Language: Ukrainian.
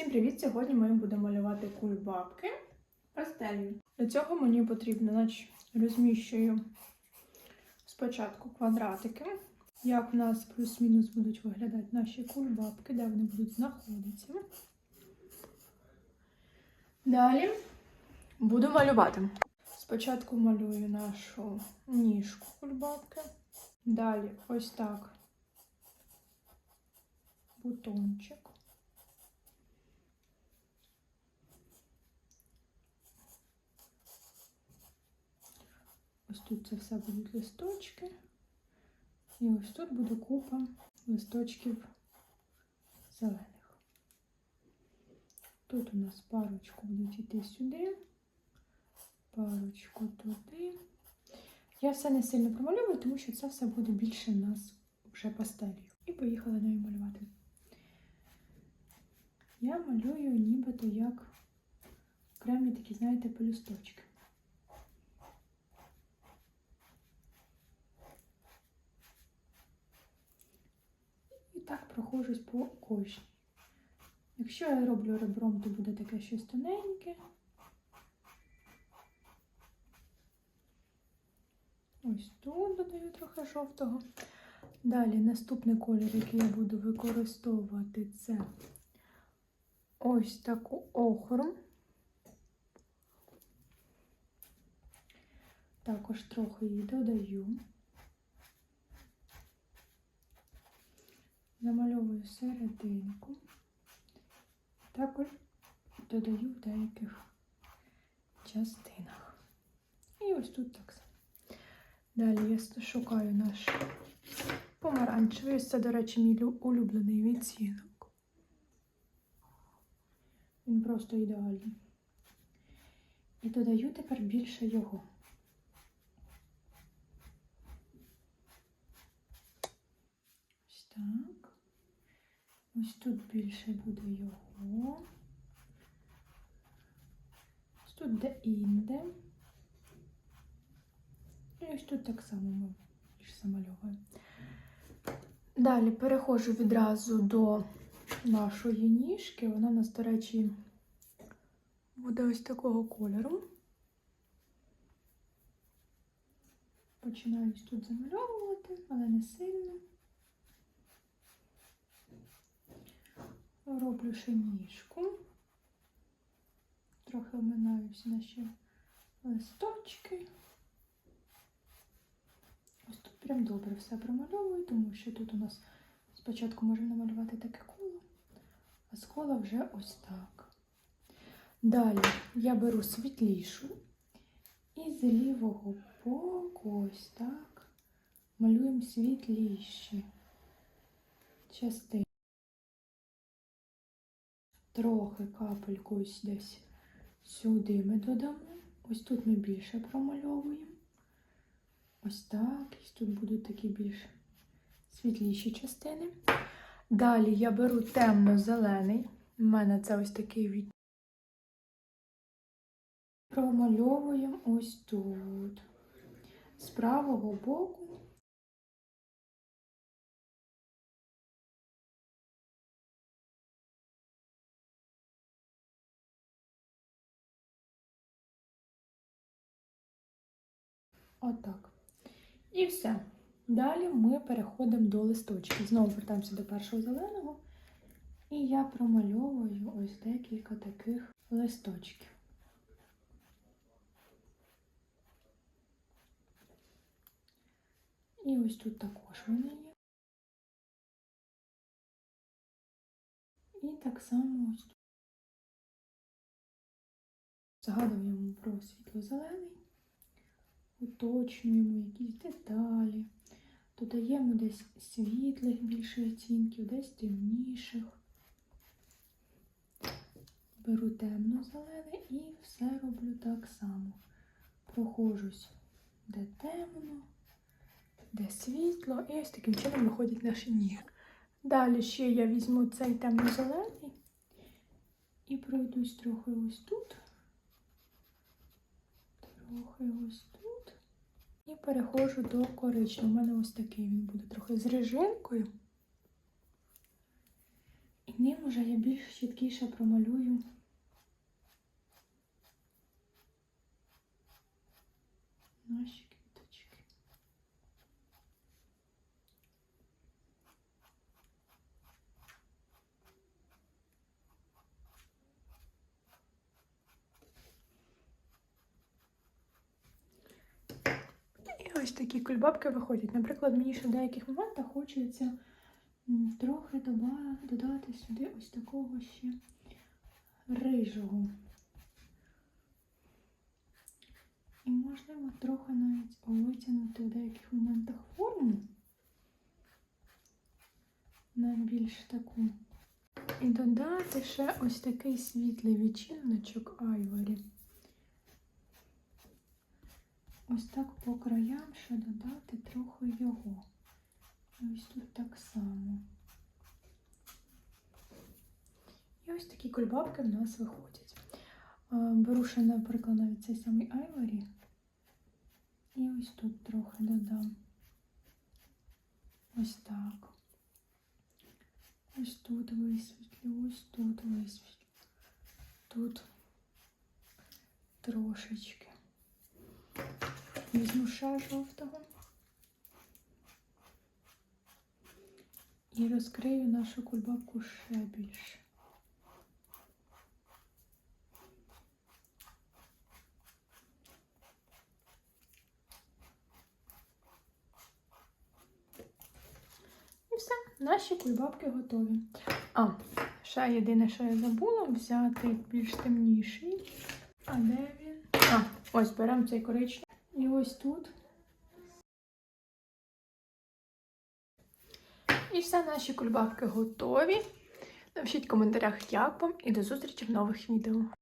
Всім привіт! Сьогодні ми будемо малювати кульбабки пастелью. Для цього мені потрібно значить, розміщую спочатку квадратики, як в нас плюс-мінус будуть виглядати наші кульбабки, де вони будуть знаходитися. Далі буду малювати. Спочатку малюю нашу ніжку кульбабки. Далі ось так бутончик. Ось тут це все будуть листочки. І ось тут буде купа листочків зелених. Тут у нас парочку будуть йти сюди, парочку туди. Я все не сильно промальовую, тому що це все буде більше в нас вже пастелью. І поїхала нею малювати. Я малюю нібито як окремі такі, знаєте, пелюсточки. І так проходжусь по кожній. Якщо я роблю ребром, то буде таке щось тоненьке. Ось тут додаю трохи жовтого. Далі наступний колір, який я буду використовувати, це ось таку охру. Також трохи її додаю. Замальовую серединку. Також додаю в деяких частинах. І ось тут так само. Далі я шукаю наш помаранчевий. Це, до речі, мій улюблений відцінок. Він просто ідеальний. І додаю тепер більше його. Ось так. Ось тут більше буде його. Ось тут де-інде. І ось тут так само ми замальовуємо. Далі переходжу відразу до нашої ніжки. Вона у нас, до речі, буде ось такого кольору. Починаю ось тут замальовувати, але не сильно. Роблю ще ніжку. Трохи оминаю всі наші листочки. Ось тут прям добре все промальовую, тому що тут у нас спочатку можемо намалювати таке коло, а з кола вже ось так. Далі я беру світлішу і з лівого боку ось так малюємо світліші частини. Трохи капельку ось десь сюди ми додамо. Ось тут ми більше промальовуємо. Ось так. І тут будуть такі більш світліші частини. Далі я беру темно-зелений. У мене це ось такий від. Промальовуємо ось тут. З правого боку. Отак. І все. Далі ми переходимо до листочків. Знову вертаємося до першого зеленого. І я промальовую ось декілька таких листочків. І ось тут також вони є. І так само ось тут. Згадуємо про світло-зелений уточнюємо якісь деталі, додаємо десь світлих більше відтінків, десь темніших. Беру темно-зелене і все роблю так само. Проходжусь де темно, де світло, і ось таким чином виходять наші ніг. Далі ще я візьму цей темно-зелений і пройдусь трохи ось тут, трохи ось тут. І переходжу до коричневого. У мене ось такий він буде трохи з рижинкою. І ним уже я більш чіткіше промалюю. Наші квіточки. І ось такі кульбабки виходять. Наприклад, мені ще в деяких моментах хочеться трохи додати сюди ось такого ще рижого. І можливо трохи навіть витягнути в деяких моментах форму на більш таку. І додати ще ось такий світлий відчиночок айворі. Ось так по краям ще додати трохи його. І ось тут так само. І ось такі кульбабки в нас виходять. Беру ще, наприклад, навіть цей самий айворі. І ось тут трохи додам. Ось так. Ось тут висвітлю, ось тут висвітлю. Тут трошечки. Візьму ще жовтого. І розкрию нашу кульбабку ще більше. І все, наші кульбабки готові. А, ще єдине, що я забула, взяти більш темніший. А де він? А, ось беремо цей коричневий. І ось тут. І все, наші кульбабки готові. Напишіть в коментарях, як вам, і до зустрічі в нових відео.